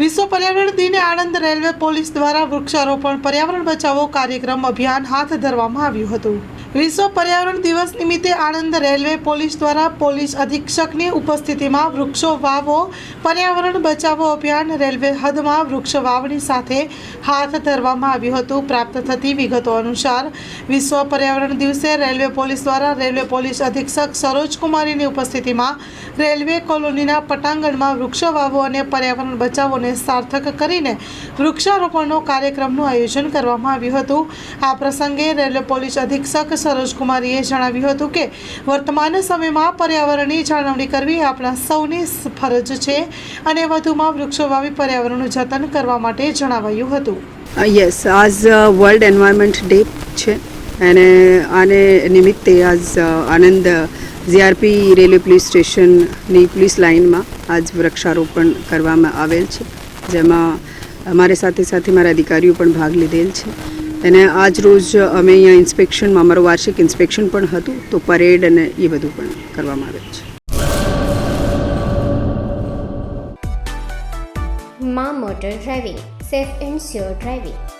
વિશ્વ પર્યાવરણ દિને આણંદ રેલવે પોલીસ દ્વારા વૃક્ષારોપણ, પર્યાવરણ બચાવો કાર્યક્રમ અભિયાન હાથ ધરવામાં આવ્યું હતું. વિશ્વ પર્યાવરણ દિવસ નિમિત્તે આણંદ રેલવે પોલીસ દ્વારા પોલીસ અધિક્ષકની ઉપસ્થિતિમાં વૃક્ષો વાવો, પર્યાવરણ બચાવો અભિયાન રેલવે હદમાં વૃક્ષ વાવણી સાથે હાથ ધરવામાં આવ્યું હતું. પ્રાપ્ત થતી વિગતો અનુસાર, વિશ્વ પર્યાવરણ દિવસે રેલવે પોલીસ દ્વારા રેલવે પોલીસ અધિક્ષક સરોજ કુમારીની ઉપસ્થિતિમાં રેલવે કોલોનીના પટાંગણમાં વૃક્ષો વાવો અને પર્યાવરણ બચાવોને સાર્થક કરીને વૃક્ષારોપણનો કાર્યક્રમનું આયોજન કરવામાં આવ્યું હતું. આ પ્રસંગે રેલવે પોલીસ અધિક્ષક સરોજકુમારીએ જણાવ્યું હતું કે, વર્તમાન સમયમાં પર્યાવરણની જાળવણી કરવી આપણા સૌની ફરજ છે અને વધુમાં વૃક્ષો વાવી પર્યાવરણનું જતન કરવા માટે જણાવાયું હતું. Yes as world environment day છે અને આને નિમિત્તે આજ આનંદ ઝીઆરપી રેલવે પોલીસ સ્ટેશનની પોલીસ લાઇનમાં આજ વૃક્ષારોપણ કરવામાં આવેલ છે. જેમાં અમારી સાથે સાથે મારા અધિકારીઓ પણ ભાગ લીધેલ છે. અને આજ રોજ અમે અહીંયા ઇન્સ્પેક્શનમાં, અમારું વાર્ષિક ઇન્સ્પેક્શન પણ હતું, તો પરેડ અને એ બધું પણ કરવામાં આવેલ છે. મા motor driving, safe and sure driving.